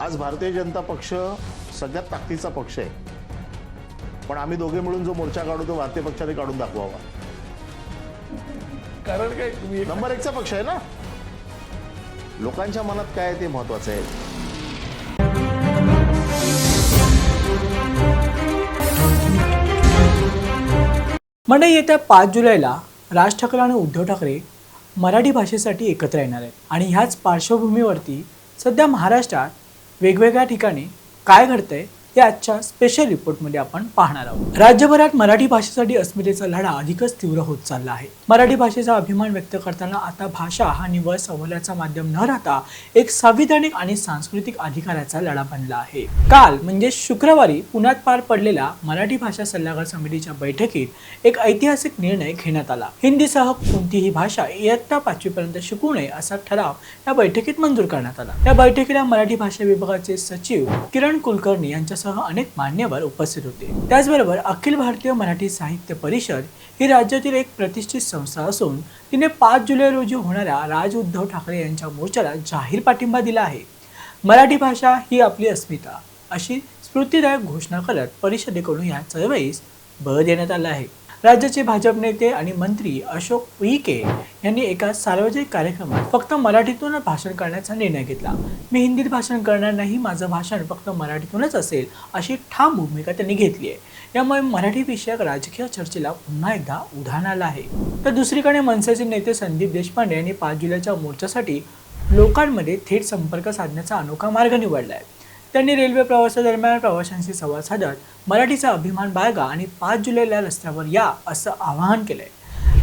आज भारतीय जनता पक्ष सगळ्यात ताकदीचा पक्ष आहे. पण आम्ही दोघे मिळून जो मोर्चा काढू तो भारतीय पक्षाने काढून दाखवावा. कारण काय? तुम्ही एक- नंबर एकचा पक्ष आहे ना? लोकांच्या मनात काय आहे ते महत्वाचं आहे. मंडळी येत्या पाच जुलैला राज ठाकरे आणि उद्धव ठाकरे मराठी भाषेसाठी एकत्र येणार आहेत. आणि ह्याच पार्श्वभूमीवरती सध्या महाराष्ट्रात वेगवेगळ्या ठिकाणी काय घडतंय? हे आजच्या स्पेशल रिपोर्टमध्ये आपण पाहणार आहोत. राज्यभरात मराठी भाषेसाठी अस्मितेचा लढा अधिकच तीव्र होत चालला आहे. मराठी भाषेचा अभिमान व्यक्त करताना आता भाषा हा निव्वळ संवादाचा माध्यम न राहता एक संविधानिक आणि सांस्कृतिक अधिकाराचा लढा बनला आहे. काल म्हणजे शुक्रवारी पुण्यात पार पडलेल्या मराठी भाषा सल्लागार समितीच्या बैठकीत एक ऐतिहासिक निर्णय घेण्यात आला. हिंदीसह कोणतीही भाषा इयत्ता पाचवीपर्यंत शिकू नये असा ठराव या बैठकीत मंजूर करण्यात आला. या बैठकीला मराठी भाषा विभागाचे सचिव किरण कुलकर्णी यांच्यासह अनेक मान्यवर उपस्थित होते. त्याचबरोबर अखिल भारतीय मराठी साहित्य परिषद ही राज्यातील एक प्रतिष्ठित संस्था असून तिने पाच जुलै रोजी होणाऱ्या राज उद्धव ठाकरे यांच्या मोर्चाला जाहीर पाठिंबा दिला आहे. मराठी भाषा ही आपली अस्मिता अशी स्फूर्तीदायक घोषणा करत परिषदेकडून या चळवळीस बळ देण्यात आला आहे. राज्याचे भाजप नेते आणि मंत्री अशोक उईके यांनी एका सार्वजनिक कार्यक्रमात फक्त मराठीतूनच भाषण करण्याचा निर्णय घेतला. मी हिंदीत भाषण करणार नाही माझं भाषण फक्त मराठीतूनच असेल अशी ठाम भूमिका त्यांनी घेतली आहे. यामुळे मराठी विषयक राजकीय चर्चेला पुन्हा एकदा उधाण आलं आहे. तर दुसरीकडे मनसेचे नेते संदीप देशपांडे यांनी पाच जुलैच्या मोर्चासाठी लोकांमध्ये थेट संपर्क साधण्याचा अनोखा मार्ग निवडला आहे. त्यांनी रेल्वे प्रवासादरम्यान प्रवाशांशी संवाद साधत मराठीचा अभिमान बाळगा आणि पाच जुलैला रस्त्यावर या असं आवाहन केलंय.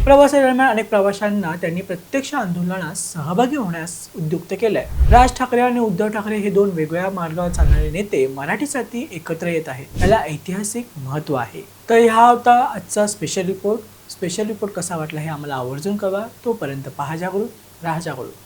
प्रवासादरम्यान अनेक प्रवाशांना त्यांनी प्रत्यक्ष आंदोलनात सहभागी होण्यास उद्युक्त केलंय. राज ठाकरे आणि उद्धव ठाकरे हे दोन वेगवेगळ्या मार्गावर चालणारे नेते मराठीसाठी एकत्र येत आहेत. त्याला ऐतिहासिक महत्त्व आहे. तर हा होता आजचा स्पेशल रिपोर्ट स्पेशल रिपोर्ट कसा वाटला हे आम्हाला आवर्जून कळवा. तोपर्यंत पहा जागृत राहा जागृत.